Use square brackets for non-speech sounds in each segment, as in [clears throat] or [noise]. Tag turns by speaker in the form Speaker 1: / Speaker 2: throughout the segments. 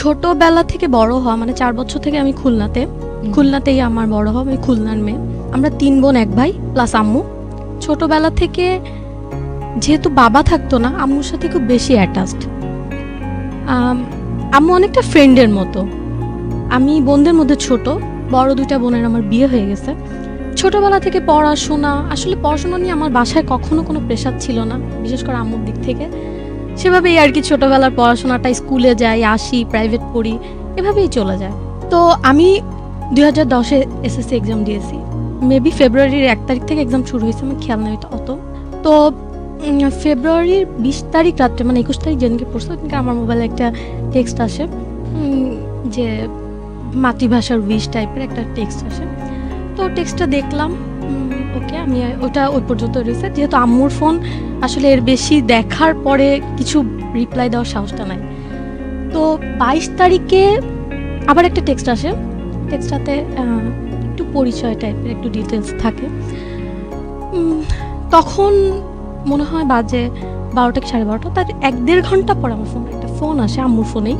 Speaker 1: ছোটবেলা থেকে বড় হওয়া মানে চার বছর থেকে আমি খুলনাতে খুলনাতেই আমার বড় হওয়া আমি খুলনার মেয়ে। আমরা তিন বোন এক ভাই প্লাস আম্মু। ছোটবেলা থেকে যেহেতু বাবা থাকতো না আম্মুর সাথে খুব বেশি অ্যাটাচড আম্মু অনেকটা ফ্রেন্ডের মতো। আমি বোনদের মধ্যে ছোট বড় দুইটা বোনের আমার বিয়ে হয়ে গেছে। ছোটবেলা থেকে পড়াশোনা আসলে পড়াশোনা নিয়ে আমার বাসায় কখনো কোনো প্রেশার ছিল না বিশেষ করে আম্মুর দিক থেকে। সেভাবেই আর কি ছোটবেলার পড়াশোনাটা স্কুলে যাই, আসি প্রাইভেট পড়ি, এভাবেই চলে যায়। তো আমি দুই হাজার দশে এসএসসি এক্সাম দিয়েছি। মেবি ফেব্রুয়ারির এক তারিখ থেকে এক্সাম শুরু হয়েছে আমার খেয়াল নেই অত। তো ফেব্রুয়ারির বিশ তারিখ রাত্রে মানে একুশ তারিখ যেদিনকে পড়ছে ওদিনকে আমার মোবাইলে একটা টেক্সট আসে যে মাতৃভাষার উইশ টাইপের একটা টেক্সট আসে। তো টেক্সটটা দেখলাম ওকে, আমি ওটা ওই পর্যন্ত রয়েছে। যেহেতু আম্মুর ফোন আসলে এর বেশি দেখার পরে কিছু রিপ্লাই দেওয়ার সাহসটা নাই। তো বাইশ তারিখে আবার একটা টেক্সট আসে। টেক্সটাতে একটু পরিচয় টাইপের একটু ডিটেলস থাকে। তখন মনে হয় বাজে বারোটা কি সাড়ে বারোটা? তার এক দেড় ঘণ্টা পর আমার ফোনে একটা ফোন আসে আম্মুর ফোনেই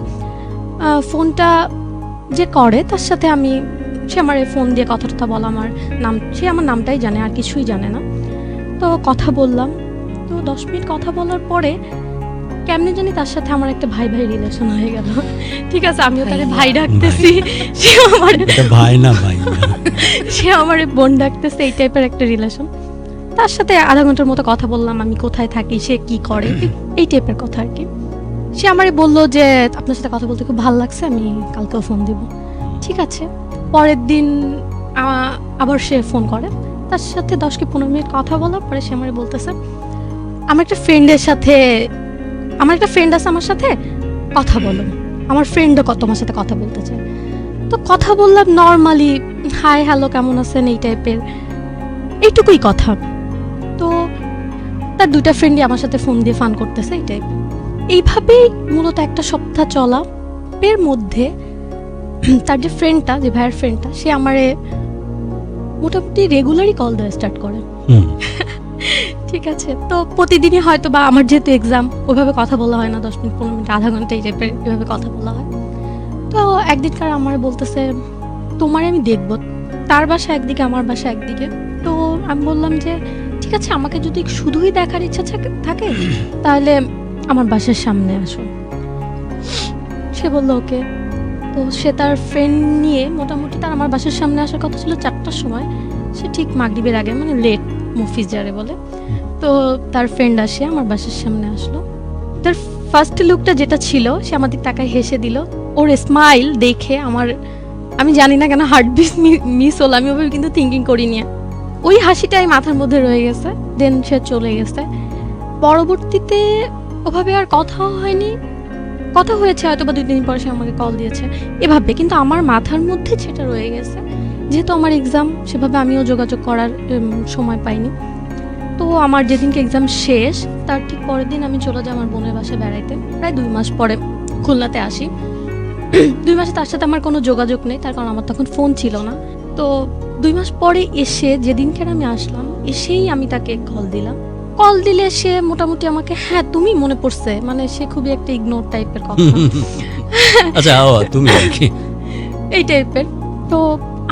Speaker 1: ফোনটা যে করে, তার সাথে আমি সে আমার এই ফোন দিয়ে কথা টথা বলা আমার নাম সে আমার নামটাই জানে আর কিছুই জানে না। তো কথা বললাম। তো দশ মিনিট কথা বলার পরে কেমনে জানি তার সাথে আমার একটা ভাই ভাই রিলেশন হয়ে গেল। ঠিক আছে আমিও তাকে ভাই ডাকতেছি। সে আমার
Speaker 2: ভাই না ভাই
Speaker 1: সে আমার বোন ডাকতেছে এই টাইপের একটা রিলেশন তার সাথে আধা ঘণ্টার মতো কথা বললাম আমি কোথায় থাকি সে কি করে এই- এই টাইপের কথা আর কি। সে আমারে বলল যে আপনার সাথে কথা বলতে খুব ভালো লাগছে আমি কালকেও ফোন দিব। ঠিক আছে। পরের দিন আবার সে ফোন করে। তার সাথে দশ কি পনেরো মিনিট কথা বলার পরে সে আমারে বলতেছে, আমার একটা ফ্রেন্ডের সাথে, আমার একটা ফ্রেন্ড আছে আমার সাথে, কথা বলো। আমার ফ্রেন্ডও কত তোমার সাথে কথা বলতে চায়। তো কথা বললাম নর্মালি হাই হ্যালো কেমন আছেন? এই টাইপের এইটুকুই কথা। তো তার দুইটা ফ্রেন্ডই আমার সাথে ফোন দিয়ে ফান করতেছে, এই টাইপ এইভাবেই মূলত একটা সপ্তাহ চলা। এর মধ্যে [clears throat] তার যে ফ্রেন্ডটা যে ভাইয়ের ফ্রেন্ডটা সে আমারে মোটামুটি রেগুলারই কল দেওয়া স্টার্ট করে। [laughs] ঠিক আছে? তো প্রতিদিনই হয়তো বা আমার যেহেতু এক্সাম ওইভাবে কথা বলা হয় না দশ মিনিট পনেরো মিনিট আধা ঘণ্টা এই টাইপের এভাবে কথা বলা হয়। তো একদিনকার আমার বলতেছে তোমার আমি দেখব। তার বাসা একদিকে আমার বাসা একদিকে। তো আমি বললাম যে ঠিক আছে আমাকে যদি শুধুই দেখার ইচ্ছা থাক- তাহলে আমার বাসার সামনে আসো। সে বলল ওকে। সে তার ফ্রেন্ড নিয়ে মোটামুটি তার আমার বাসার সামনে আসার কথা ছিল চারটার সময়। সে ঠিক মাগরিবের আগে মানে লেট মুফিজ যারে বলে। তো তার ফ্রেন্ড আসে, আমার বাসার সামনে আসলো। তার ফার্স্ট লুকটা যেটা ছিল, সে আমাদের তাকায় হেসে দিল, ওর স্মাইল দেখে আমার, আমি জানি না কেন হার্ট বিট মিস হলো, আমি ওভাবে কিন্তু থিঙ্কিং করিনি। ওই হাসিটাই মাথার মধ্যে রয়ে গেছে দেন সে চলে গেছে। পরবর্তীতে ওভাবে আর কথা হয়নি। কথা হয়েছে হয়তো বা দুই দিন পরে সে আমাকে কল দিয়েছে। এভাবে কিন্তু আমার মাথার মধ্যে সেটা রয়ে গেছে। যেহেতু আমার এক্সাম সেভাবে আমিও যোগাযোগ করার সময় পাইনি। তো আমার যেদিনকে এক্সাম শেষ, তার ঠিক পরের দিন আমি চলে যাই আমার বোনের বাসায় বেড়াইতে। প্রায় দুই মাস পরে খুলনাতে আসি। [clears throat] দুই মাসে তার সাথে আমার কোনো যোগাযোগ নেই, তার কারণ আমার তখন ফোন ছিল না। তো দুই মাস পরে এসে, যেদিনকে আমি আসলাম, এসেই আমি তাকে কল দিলাম। কল দিলে সে মোটামুটি আমাকে হ্যাঁ তুমি মনে পড়ছে। মানে সে খুবই একটা ইগনোর টাইপের কথা। [laughs]
Speaker 2: আচ্ছা ও তুমি
Speaker 1: এই টাইপের তো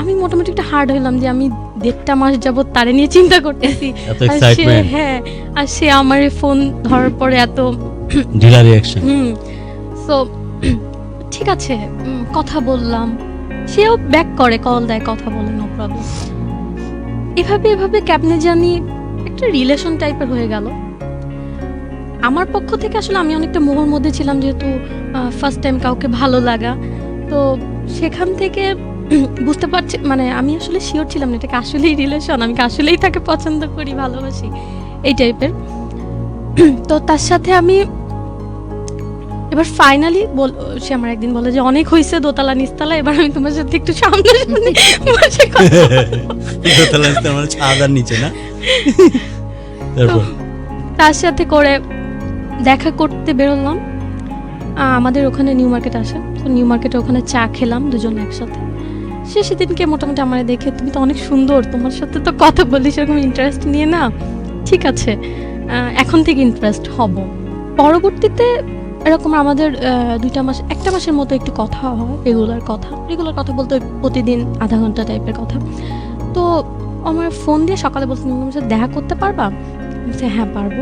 Speaker 1: আমি মোটামুটি একটা হার্ড হইলাম যে আমি দেড়টা মাস যাবত তারে নিয়ে চিন্তা করতেছি। আর সে হ্যাঁ আর সে আমার ফোন ধরার পরে এত [clears throat]
Speaker 2: ঢিলা রিয়াকশন
Speaker 1: হুম সো [clears throat] ঠিক আছে কথা বললাম। সেও ব্যাক করে কল দেয় কথা বলে নো প্রবলেম এভাবে এভাবে ক্যাবনে জানি একটা রিলেশন টাইপের হয়ে গেল। আমার পক্ষ থেকে আসলে আমি অনেকটা মোহর মধ্যে ছিলাম যেহেতু ফার্স্ট টাইম কাউকে ভালো লাগা। তো সেখান থেকে [clears throat] বুঝতে পারছি মানে আমি আসলে শিওর ছিলাম না এটাকে আসলেই রিলেশন আমি আসলেই তাকে পছন্দ করি, ভালোবাসি, এই টাইপের [clears throat] তো তার সাথে আমি এবার ফাইনালি সে আমার একদিন বলে যে অনেক হয়েছে দোতলা নিচতলা। এবার আমি তোমার সাথে একটু সামনে সামনে বসে কথা
Speaker 2: দোতলা আমার ছাদার নিচে না? [laughs] তারপর?
Speaker 1: তার সাথে করে দেখা করতে বেরোলাম। আমাদের ওখানে নিউ মার্কেট আসে। তো নিউ মার্কেটে ওখানে চা খেলাম দুজন একসাথে। সে সেদিনকে মোটামুটি আমার দেখে তুমি তো অনেক সুন্দর তোমার সাথে তো কথা বলি সেরকম ইন্টারেস্ট নিয়ে না? ঠিক আছে। এখন থেকে ইন্টারেস্ট হব। পরবর্তীতে এরকম আমাদের দুইটা মাস একটা মাসের মতো একটু কথা হয় রেগুলার কথা। রেগুলার কথা বলতে প্রতিদিন আধা ঘণ্টা টাইপের কথা। তো আমার ফোন দিয়ে সকালে বলছে তুমি সাথে দেখা করতে পারবা? বলছি, হ্যাঁ পারব।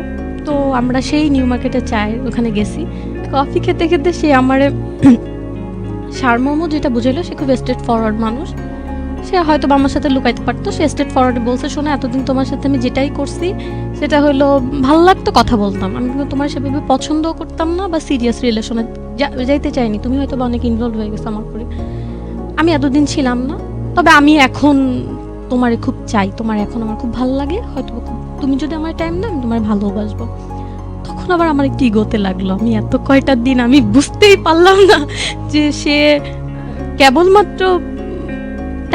Speaker 1: তো আমরা সেই নিউ মার্কেটে চাই ওখানে গেছি। কফি খেতে খেতে সে আমার [clears throat] সারমর্ম যেটা বুঝাইলো সে খুব স্টেট ফরওয়ার্ড মানুষ। সে হয়তো আমার সাথে লুকাইতে পারতো। সে স্টেট ফরওয়ার্ডে বলছে, শোনো, এতদিন তোমার সাথে আমি যেটাই করছি, সেটা হলো ভালো লাগতো কথা বলতাম। আমি কিন্তু তোমার সেভাবে পছন্দও করতাম না বা সিরিয়াস রিলেশনে যাইতে চাইনি। তুমি হয়তো বা অনেক ইনভলভ হয়ে গেছো আমার করে আমি এতদিন ছিলাম না, তবে আমি এখন তোমারে খুব চাই। তোমার এখন আমার খুব ভালো লাগে। হয়তো তুমি যদি আমার টাইম দাও, আমি তোমার ভালোবাসবো তখন আবার আমার একটু ইগোতে লাগল। আমি এত কয়টা দিন আমি বুঝতেই পারলাম না যে সে কেবলমাত্র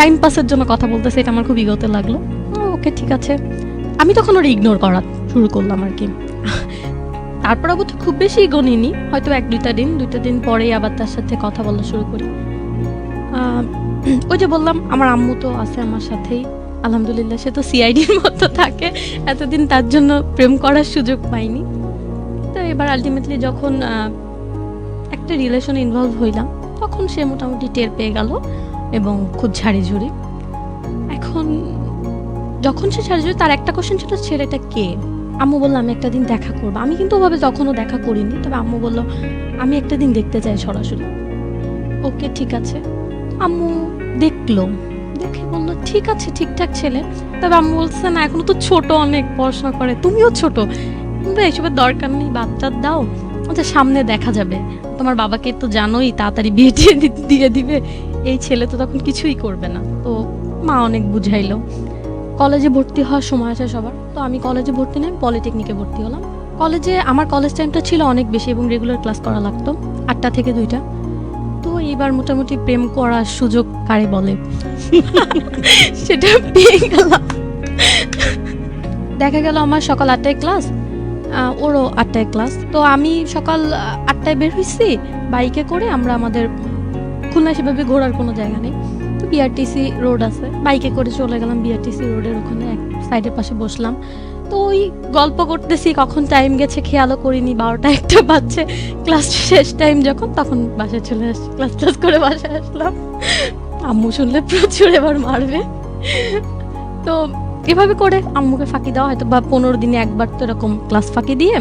Speaker 1: টাইম পাসের জন্য কথা বলতেছে, এটা আমার খুব ইগোতে লাগল। ওকে ঠিক আছে। আমি তখন ওর ইগনোর করা শুরু করলাম আর কি। তারপর অবশ্য খুব বেশি ইগো নিইনি, হয়তো এক দুইটা দিন দুইটা দিন পরেই আবার তার সাথে কথা বলা শুরু করি। ওই যে বললাম, আমার আম্মু তো আছে আমার সাথেই। আলহামদুলিল্লাহ, সে তো সিআইডির মতো থাকে। এতদিন তার জন্য প্রেম করার সুযোগ পাইনি। তো এবার আলটিমেটলি যখন একটা রিলেশনে ইনভলভ হইলাম, তখন সে মোটামুটি টের পেয়ে গেল। এবং খুব ঝাড়ি ঝুড়ি এখন যখন সে ঝাড়ি ঝুড়ি তার একটা কোশ্চেন ছিল, ছেলেটা কে? আম্মু বলল, আমি একটা দিন দেখা করব। আমি কিন্তু ওভাবে তখনও দেখা করিনি, তবে আম্মু বলল, আমি একটা দিন দেখতে চাই সরাসরি। ওকে, ঠিক আছে। আম্মু দেখল। দেখে বলল, ঠিক আছে, ঠিকঠাক ছেলে। তবে আম্মু বলছে, না, এখনও তো ছোট অনেক, পড়াশোনা করে। তুমিও ছোট। কিন্তু এইসবের দরকার নেই বাচ্চার দাও। আচ্ছা সামনে দেখা যাবে। তোমার বাবাকে তো জানোই, তাড়াতাড়ি বিয়ে দিয়ে দিবে। এই ছেলে তো তখন কিছুই করবে না। তো মা অনেক বুঝাইলো। কলেজে ভর্তি হওয়ার সময় আছে সবার। তো আমি কলেজে ভর্তি নাই পলিটেকনিকে ভর্তি হলাম। কলেজে আমার কলেজ টাইমটা ছিল অনেক বেশি এবং রেগুলার ক্লাস করা লাগতো, আটটা থেকে দুইটা। তো এইবার মোটামুটি প্রেম করার সুযোগ কারে বলে? [laughs] সেটা পেয়ে গেলাম। দেখা গেল আমার সকাল আটটায় ক্লাস ওরও আটটায় ক্লাস তো আমি সকাল আটটায় বের হয়েছি বাইকে করে আমরা আমাদের খুলনায় সেভাবে ঘোরার কোনো জায়গা নেই। তো বিআরটিসি রোড আছে। বাইকে করে চলে গেলাম বিআরটিসি রোডের ওখানে, এক সাইডের পাশে বসলাম। তো ওই গল্প করতেছি, কখন টাইম গেছে খেয়ালও করিনি, বারোটা একটা বাজছে ক্লাস শেষ টাইম যখন, তখন বাসায় চলে আসছি ক্লাস ক্লাস করে বাসায় আসলাম। আম্মু শুনলে প্রচুর এবার মারবে। তো এভাবে করে আম্মুকে ফাঁকি দেওয়া হয়তো, বা পনেরো দিনে একবার তো এরকম ক্লাস ফাঁকি দিয়ে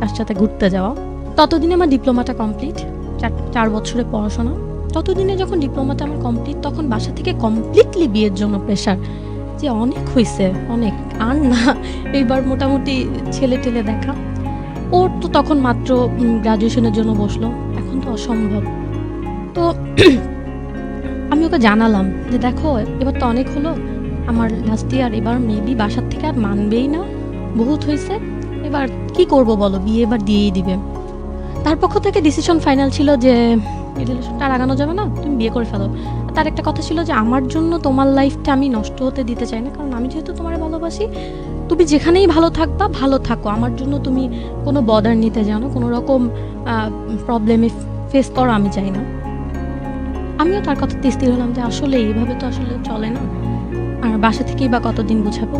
Speaker 1: তার সাথে ঘুরতে যাওয়া। ততদিনে আমার ডিপ্লোমাটা কমপ্লিট চার চার বছরের পড়াশোনা। ততদিনে যখন ডিপ্লোমাটা আমার কমপ্লিট তখন বাসা থেকে কমপ্লিটলি বিয়ের জন্য প্রেশার যে অনেক হয়েছে অনেক। আর না, এইবার মোটামুটি ছেলে টেলে দেখা। ওর তো তখন মাত্র গ্রাজুয়েশনের জন্য বসল। এখন তো অসম্ভব। তো [clears throat] আমি ওকে জানালাম যে, দেখো, এবার তো অনেক হলো। আমার লাস্ট ইয়ার এবার মেবি বাসার থেকে আর মানবেই না। বহুত হয়েছে এবার কি করব বলো? বিয়ে এবার দিয়েই দিবে। তার পক্ষ থেকে ডিসিশন ফাইনাল ছিল যে রিলেশনটা আগানো যাবে না, তুমি বিয়ে করে ফেলো। তার একটা কথা ছিল যে, আমার জন্য তোমার লাইফটা আমি নষ্ট হতে দিতে চাই না, কারণ আমি যেহেতু তোমার ভালোবাসি, তুমি যেখানেই ভালো থাকবা, ভালো থাকো। আমার জন্য তুমি কোনো বদার নিতে যাও না, কোনো রকম প্রবলেমে ফেস করো আমি চাই না। আমিও তার কথাতে স্থির হলাম যে, আসলে এইভাবে তো আসলে চলে না। আর বাসা থেকেই বা কতদিন বুঝাবো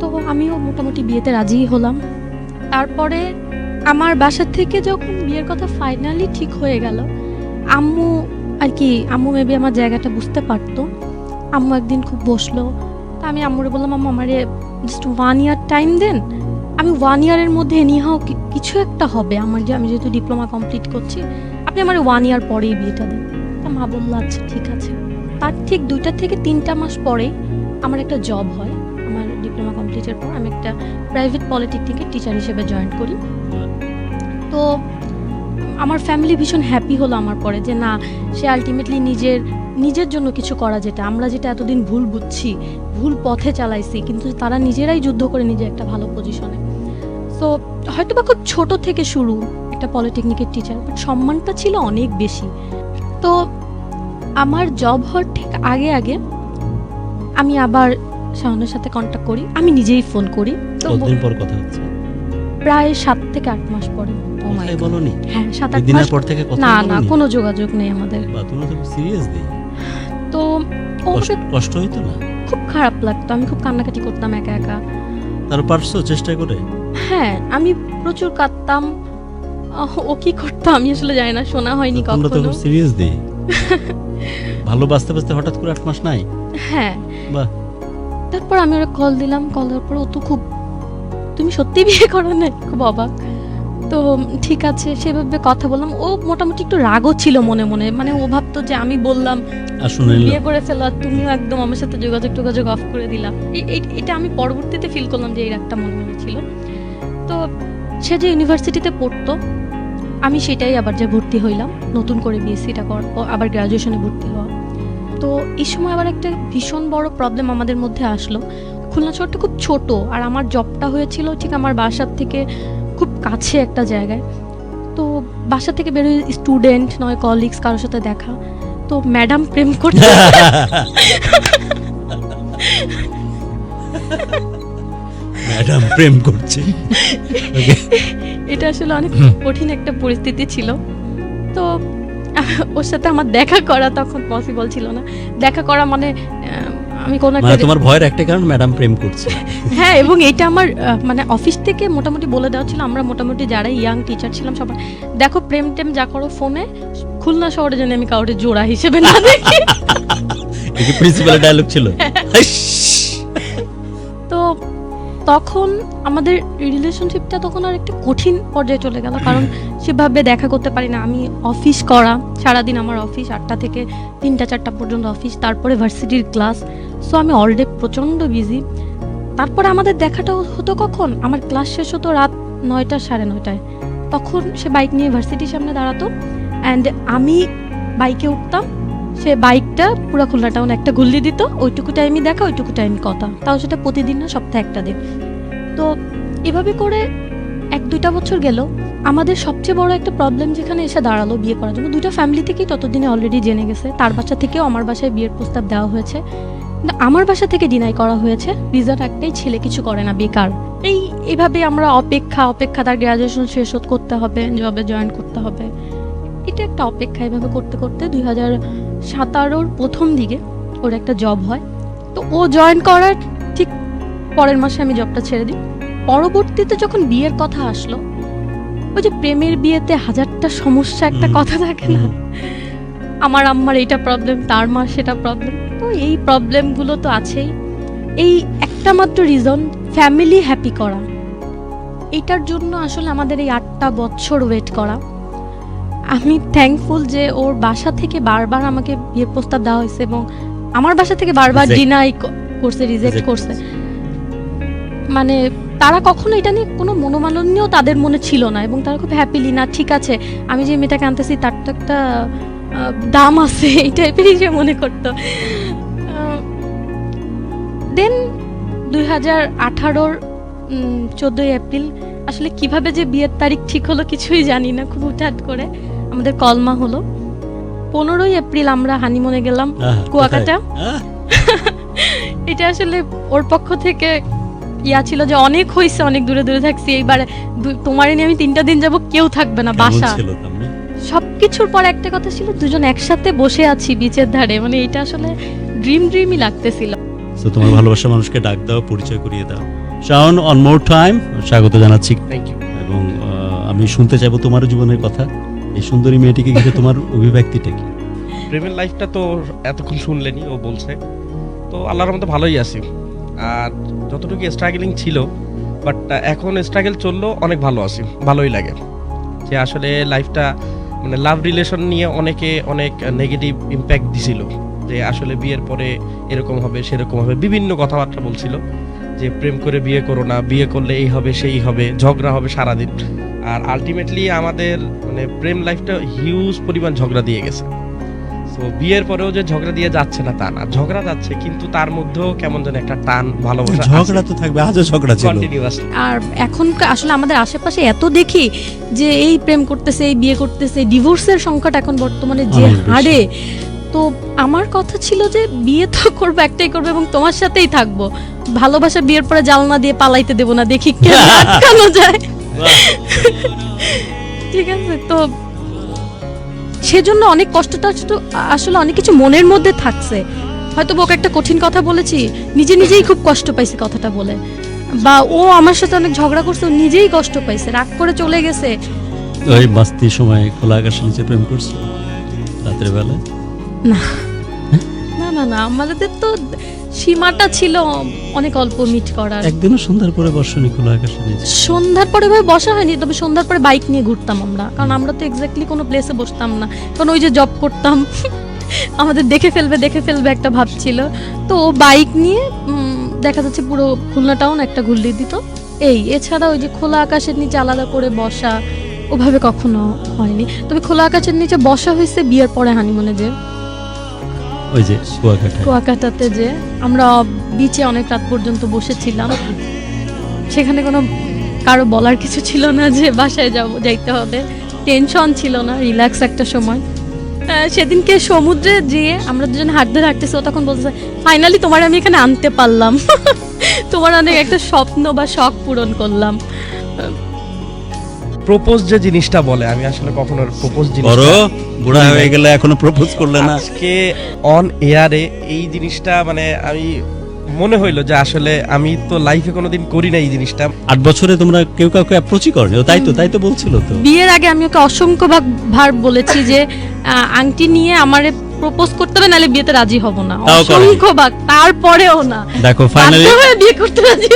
Speaker 1: তো আমিও মোটামুটি বিয়েতে রাজিই হলাম। তারপরে আমার বাসা থেকে যখন বিয়ের কথা ফাইনালি ঠিক হয়ে গেল, আম্মু আর কি, আম্মু মেবি আমার জায়গাটা বুঝতে পারতো। আম্মু একদিন খুব বসল। তা আমি আম্মুরে বললাম, আম্মু, আমারে জাস্ট ওয়ান ইয়ার টাইম দেন। আমি ওয়ান ইয়ারের মধ্যে এনিহাও কিছু একটা হবে। আমার যে, আমি যেহেতু ডিপ্লোমা কমপ্লিট করছি, আপনি আমার ওয়ান ইয়ার পরেই বিয়েটা দেন। তা মা বলল আচ্ছা ঠিক আছে। তার ঠিক দুইটা থেকে তিনটা মাস পরে আমার একটা জব হয়। আমার ডিপ্লোমা কমপ্লিটের পর আমি একটা প্রাইভেট পলিটেকনিকের টিচার হিসেবে জয়েন করি। তো আমার ফ্যামিলি ভীষণ হ্যাপি হলো আমার পরে যে না, সে আলটিমেটলি নিজের নিজের জন্য কিছু করা যেটা। আমরা যেটা এতদিন ভুল বুঝছি, ভুল পথে চালাইছি, কিন্তু তারা নিজেরাই যুদ্ধ করে নিজে একটা ভালো পজিশনে তো হয়তো বা খুব ছোট থেকে শুরু একটা পলিটেকনিকের টিচার বাট সম্মানটা ছিল অনেক বেশি। তো আমার জব হওয়ার ঠিক আগে আগে আমি আবার শাওনের সাথে কন্ট্যাক্ট করি, আমি নিজেই ফোন করি। তো
Speaker 2: পর কথা হচ্ছে?
Speaker 1: প্রায় সাত থেকে আট মাস পরে।
Speaker 2: কথাই বলনি?
Speaker 1: হ্যাঁ সাত আট মাস
Speaker 2: পর থেকে
Speaker 1: না না কোনো যোগাযোগ নেই আমাদের।
Speaker 2: বা তুমি তো সিরিয়াসলি
Speaker 1: তো
Speaker 2: কষ্ট হইতো না?
Speaker 1: খুব খারাপ লাগতো। আমি খুব কান্নাকাটি করতাম একা একা।
Speaker 2: তার পারছ চেষ্টা করে?
Speaker 1: হ্যাঁ আমি প্রচুর কাঁদতাম। ও কি করতো? আমি আসলে জানি না শোনা হয়নি
Speaker 2: তোমরা তো খুব সিরিয়াস দিই [laughs] ভালো বাঁচতে বাঁচতে হঠাৎ করে আট মাস নাই?
Speaker 1: হ্যাঁ।
Speaker 2: বাহ।
Speaker 1: তারপর আমি ওরা কল দিলাম। কল দেওয়ার পর ও তো খুব তুমি সত্যি বিয়ে করো না খুব অবাক। তো ঠিক আছে সেভাবে কথা বললাম। ও মোটামুটি একটু রাগও ছিল মনে মনে। মানে ও ভাবতো যে আমি বললাম বিয়ে করে ফেলো আর তুমিও একদম আমার সাথে যোগাযোগ টোগাযোগ অফ করে দিলা। এই- এই- এটা আমি পরবর্তীতে ফিল করলাম যে এই রাগটা মনে মনে ছিল। তো সে যে ইউনিভার্সিটিতে পড়তো আমি সেটাই আবার যে ভর্তি হইলাম। নতুন করে বিএসসিটা করার পর আবার গ্রাজুয়েশনে ভর্তি হওয়া। তো এই সময় আবার একটা ভীষণ বড় প্রবলেম আমাদের মধ্যে আসলো। খুলনা শহরটা খুব ছোট আর আমার জবটা হয়েছিল ঠিক আমার বাসার থেকে খুব কাছে একটা জায়গায়। তো বাসা থেকে বেরোয় স্টুডেন্ট নয় কলিগস কারোর সাথে দেখা। তো ম্যাডাম প্রেম করতে
Speaker 2: ম্যাডাম [laughs] প্রেম করছে।
Speaker 1: এটা আসলে অনেক কঠিন একটা পরিস্থিতি ছিল। তো ওর সাথে আমার দেখা করা তখন পসিবল ছিল না। দেখা করা মানে আমি কোনো
Speaker 2: মানে
Speaker 1: একটা
Speaker 2: তোমার ভয়ের একটা কারণ ম্যাডাম প্রেম করছে। [laughs]
Speaker 1: হ্যাঁ এবং এটা আমার মানে অফিস থেকে মোটামুটি বলে দেওয়া ছিল আমরা মোটামুটি যারা ইয়াং টিচার ছিলাম সবার দেখো প্রেম টেম যা করো ফোনে খুলনা শহরে যেন আমি কাউকে জোড়া হিসেবে না [laughs] দেখি।
Speaker 2: এই প্রিন্সিপাল ডায়লগ ছিল। [laughs]
Speaker 1: তো তখন আমাদের রিলেশনশিপটা তখন আর একটা কঠিন পর্যায়ে চলে গেল কারণ সেভাবে দেখা করতে পারি না। আমি অফিস করা সারাদিন আমার অফিস আটটা থেকে তিনটা চারটা পর্যন্ত অফিস তারপরে ভার্সিটির ক্লাস সো আমি অলডে প্রচণ্ড বিজি তারপরে আমাদের দেখাটা হতো কখন? আমার ক্লাস শেষ হতো রাত নয়টা, সাড়ে নয়টায়। তখন সে বাইক নিয়ে ভার্সিটির সামনে দাঁড়াতো। অ্যান্ড আমি বাইকে উঠতাম। সে বাইকটা পুরো খুলনা টাউন একটা গুল্লি দিত। ওইটুকু টাইমই দেখা, ওইটুকু টাইম কথা। তাও সেটা প্রতিদিন না, সপ্তাহে একটা দিন। তো এভাবে করে এক দুইটা বছর গেল। আমাদের সবচেয়ে বড় একটা প্রবলেম যেখানে এসে দাঁড়াল বিয়ে করার জন্য, দুইটা ফ্যামিলি থেকেই ততদিনে অলরেডি জেনে গেছে। তার বাসা থেকেও আমার বাসায় বিয়ের প্রস্তাব দেওয়া হয়েছে। আমার বাসা থেকে ডিনাই করা হয়েছে। রিজন একটাই ছেলে কিছু করে না বেকার। এই এভাবে আমরা অপেক্ষা অপেক্ষা তার গ্রাজুয়েশন শেষ করতে হবে জবে জয়েন করতে হবে। এটা একটা অপেক্ষা এভাবে করতে করতে দুই হাজার সাতারোর প্রথম দিকে ওর একটা জব হয়। তো ও জয়েন করার ঠিক পরের মাসে আমি জবটা ছেড়ে দিই। পরবর্তীতে যখন বিয়ের কথা আসলো ওই যে প্রেমের বিয়েতে হাজারটা সমস্যা একটা কথা থাকে না। আমার আম্মার এইটা প্রবলেম তার মার সেটা প্রবলেম তো এই প্রবলেমগুলো তো আছেই। এই একটা মাত্র রিজন ফ্যামিলি হ্যাপি করা। এটার জন্য আসলে আমাদের এই আটটা বছর ওয়েট করা। আমি থ্যাঙ্কফুল যে ওর বাসা থেকে বারবার আমাকে বিয়ের প্রস্তাব দেওয়া হয়েছে এবং আমার বাসা থেকে বারবার ডিনাই করছে রিজেক্ট করছে। মানে তারা কখনো এটা নিয়ে কোনো মনোমালিন্যও তাদের মনে ছিল না এবং তারা খুব হ্যাপিলি না ঠিক আছে আমি যে মেয়েটাকে আনতেছি তার তো একটা দাম আছে এই টাইপেরই সে মনে করতো। দেন দুই হাজার আঠারোর চোদ্দোই এপ্রিল আসলে কীভাবে যে বিয়ের তারিখ ঠিক হলো কিছুই জানি না খুব হুটহাট করে আমাদের কলমা হলো। পনেরোই এপ্রিল আমরা হানিমুনে গেলাম কুয়াকাটা? [laughs] এটা আসলে ওর পক্ষ থেকে ইয়া ছিল যে অনেক হয়েছে অনেক দূরে দূরে থাকছি। এইবার তোমারে নিয়ে আমি তিনটা দিন যাব কেউ থাকবে না বাসা? সবকিছুর পর একটা কথা ছিল দুজন একসাথে বসে আছি বিচের ধারে। মানে এটা আসলে ড্রিম ড্রিমই লাগতেছিল।
Speaker 2: So, তোমার ভালোবাসা মানুষকে ডাক দাও পরিচয় করিয়ে দাও। শাওন অন মোর টাইম স্বাগত জানাচ্ছি।
Speaker 3: থ্যাংক ইউ
Speaker 2: এবং আমি শুনতে চাইব তোমার জীবনের কথা। এই সুন্দরী মেয়েটিকে ঘিরে তোমার অভিব্যক্তিটা কি?
Speaker 3: প্রেমের লাইফটা তো এতক্ষণ শুনলেনি ও বলছে। তো আল্লাহর মতো ভালোই আছি। আর যতটুকু স্ট্রাগলিং ছিল বাট এখন স্ট্রাগল চললেও অনেক ভালো আছি। ভালোই লাগে। যে আসলে লাইফটা মানে লাভ রিলেশন নিয়ে অনেকে অনেক নেগেটিভ ইম্প্যাক্ট দিছিল। যে আসলে বিয়ের পরে এরকম হবে, সেরকম হবে, বিভিন্ন কথাবার্তা বলছিল। যে প্রেম করে বিয়ে করো না, বিয়ে করলে এই হবে, সেই হবে, ঝগড়া হবে সারাদিন। আর আলটিমেটলি আমাদের মানে প্রেম লাইফটা হিউজ পরিমাণ ঝগড়া দিয়ে গেছে। তো বিয়ের পরেও যে ঝগড়া দিয়ে যাচ্ছে না তা না। ঝগড়া যাচ্ছে কিন্তু তার মধ্যেও কেমন যেন একটা টান ভালোবাসা
Speaker 2: ঝগড়া তো থাকবে আজও ঝগড়া ছিল।
Speaker 3: কন্টিনিউয়াস
Speaker 1: আর এখন আসলে আমাদের আশেপাশে এত দেখি যে এই প্রেম করতেছে এই বিয়ে করতেছে ডিভোর্সের সংখ্যাটা এখন বর্তমানে যে হারে তো আমার কথা ছিল যে বিয়ে তো করব একটাই করব এবং তোমার সাথেই থাকব। ভালোবাসা বিয়ের পরে জালনা দিয়ে পালাইতে দেবো না দেখি কেন [laughs] আটকানো যায়। ঠিক আছে তো সেজন্য অনেক কষ্টটা আসলে- অনেক কিছু মনের মধ্যে থাকছে। হয়তো ওকে একটা কঠিন কথা বলেছি নিজে নিজেই খুব কষ্ট পাইছি কথাটা বলে। বা ও আমার সাথে অনেক ঝগড়া করছে ও নিজেই কষ্ট পাইছে রাগ করে চলে গেছে।
Speaker 2: ওই বাস্তির সময় খোলা আকাশের নিচে প্রেম করছ? রাতের বেলায়?
Speaker 1: না না না আমাদের তো সীমাটা ছিল অনেক অল্প মিট করার।
Speaker 2: একদিনও সন্ধ্যার পরে বর্ষণী খোলা আকাশের নিচে।
Speaker 1: সন্ধ্যার পরে ভাবে বসা হয়নি তবে সন্ধ্যার পরে বাইক নিয়ে ঘুরতাম আমরা। কারণ আমরা তো এক্স্যাক্টলি কোনো প্লেসে বসতাম না। কারণ ওই যে জব করতাম [laughs] আমাদের দেখে ফেলবে দেখে ফেলবে একটা ভাব ছিল। তো বাইক নিয়ে দেখা যাচ্ছে পুরো খুলনা টাউন একটা ঘুরলি দিত। এই এছাড়া ওই যে খোলা আকাশের নিচে আলাদা করে বসা ওভাবে কখনো হয়নি। তবে খোলা আকাশের নিচে বসা হয়েছে বিয়ের পরে হানিমুনে যে।
Speaker 2: ওই যে কুয়াকাটা
Speaker 1: কুয়াকাটাতে যে আমরা বিচে অনেক রাত পর্যন্ত বসেছিলাম। সেখানে কোনো কারও বলার কিছু ছিল না যে বাসায় যাব, যাইতে হবে। টেনশন ছিল না রিল্যাক্স একটা সময়। সেদিনকে সমুদ্রে যেয়ে আমরা দুজন হাঁটতে হাঁটতেছি, ও তখন বলছে ফাইনালি তোমার আমি এখানে আনতে পারলাম। [laughs] তোমার অনেক একটা স্বপ্ন বা শখ পূরণ করলাম।
Speaker 3: প্রপোজ যে জিনিসটা বলে আমি আসলে কখনো প্রপোজ
Speaker 2: বড়
Speaker 3: জিনিসটা
Speaker 2: বুড়া হয়ে গেলে এখনও প্রপোজ করলে না।
Speaker 3: আজকে অন এয়ারে এই জিনিসটা মানে আমি মনে হইল যে আসলে আমি তো লাইফে কোনোদিন করি না এই জিনিসটা।
Speaker 2: আট বছরে তোমরা কেউ কাউকে অ্যাপ্রোচই করনি ও তাই তো তাই তো বলছিল তো।
Speaker 1: বিয়ের আগে আমি ওকে অসংখ্য ভাগ ভার বলেছি যে আংটি নিয়ে আমারে প্রপোজ করতে হবে নাহলে বিয়েতে রাজি হব না। অসংখ্য ভাগ তারপরেও না।
Speaker 2: দেখো ফাইনালি
Speaker 1: বিয়ে করতে রাজি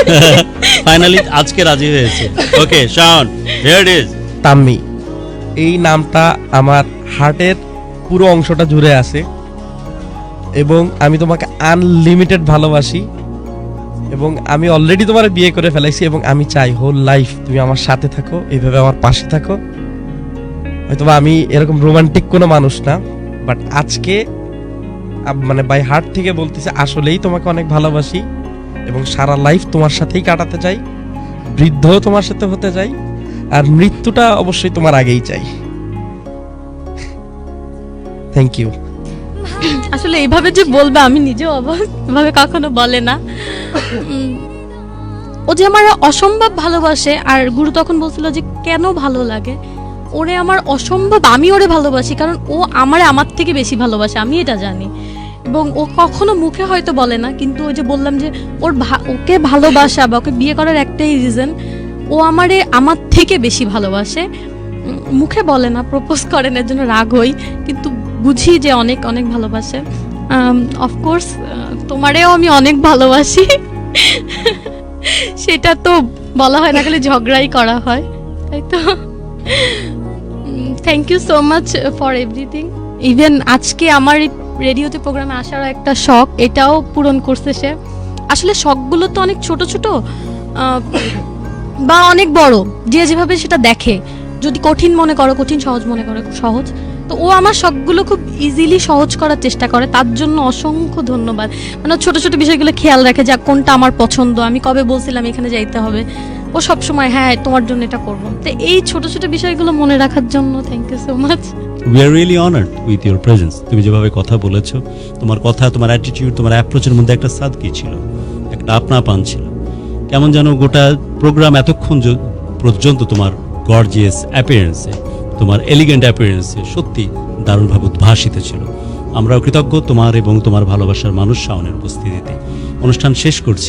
Speaker 2: ফাইনালি [laughs] আজকে রাজি হয়েছে। Okay Shaon here it is
Speaker 3: Tammi এই নামটা আমার হার্টের পুরো অংশটা জুড়ে আছে এবং আমি তোমাকে আনলিমিটেড ভালোবাসি এবং আমি অলরেডি তোমার বিয়ে করে ফেলাইছি এবং আমি চাই হোল লাইফ তুমি আমার সাথে থাকো এইভাবে আমার পাশে থাকো। হয়তোবা আমি এরকম রোমান্টিক কোনো মানুষ না। বাট আজকে মানে বাই হার্ট থেকে বলতেছি, আসলেই তোমাকে অনেক ভালোবাসি এবং সারা লাইফ তোমার সাথেই কাটাতে চাই, বৃদ্ধও তোমার সাথে হতে চাই, আর মৃত্যুটা অবশ্যই তোমার আগেই চাই। থ্যাংক ইউ
Speaker 1: আসলে এইভাবে যে বলবে, আমি নিজেও অবাক। এভাবে কখনো বলে না। ও যে আমার অসম্ভব ভালোবাসে, আর গুরু তখন বলছিল যে কেন ভালো লাগে? ওরে আমার অসম্ভব, আমি ওরে ভালোবাসি, কারণ ও আমারে আমার থেকে বেশি ভালোবাসে, আমি এটা জানি। এবং ও কখনো মুখে হয়তো বলে না, কিন্তু ওই যে বললাম যে ওর ওকে ভালোবাসা বা ওকে বিয়ে করার একটাই রিজন ও আমারে আমার থেকে বেশি ভালোবাসে। মুখে বলে না প্রপোজ করেন এর জন্য রাগ হই, কিন্তু বুঝি যে অনেক অনেক ভালোবাসে। অফকোর্স তোমারেও আমি অনেক ভালোবাসি। সেটা তো বলা হয় না, খালি ঝগড়াই করা হয়, তাই তো? Thank you so much for everything even আজকে আমার রেডিওতে প্রোগ্রামে আসারও একটা শখ, এটাও পূরণ করছে সে। আসলে শখগুলো তো অনেক ছোট ছোট বা অনেক বড়, যে যেভাবে সেটা দেখে। যদি কঠিন মনে করো, কঠিন সহজ মনে করো সহজ। তো ও আমার শখগুলো খুব ইজিলি সহজ করার চেষ্টা করে, তার জন্য অসংখ্য ধন্যবাদ। মানে ছোট ছোট বিষয়গুলো খেয়াল রাখে, যা কোনটা আমার পছন্দ, আমি কবে বলছিলাম এখানে যাইতে হবে। ও সব সময় হ্যাঁ তোমার জন্য এটা করব। তো এই ছোট ছোট বিষয়গুলো মনে রাখার জন্য thank you so much
Speaker 2: we are really honoured with your presence তুমি যেভাবে কথা বলেছ, তোমার কথা, তোমার অ্যাটিটিউড তোমার অ্যাপ্রোচের মধ্যে একটা সাদকি ছিল, একটা আপনা পান ছিল। কেমন যেন গোটা প্রোগ্রাম এতক্ষণ পর্যন্ত তোমার গর্জিয়াস অ্যাপিয়ারেন্সে তোমার এলিগেন্ট অ্যাপিয়ারেন্সে সত্যি দারুণভাবে উদ্ভাসিত ছিল। আমরাও কৃতজ্ঞ তোমার এবং তোমার ভালোবাসার মানুষ শাওনের উপস্থিতিতে। অনুষ্ঠান শেষ করছি।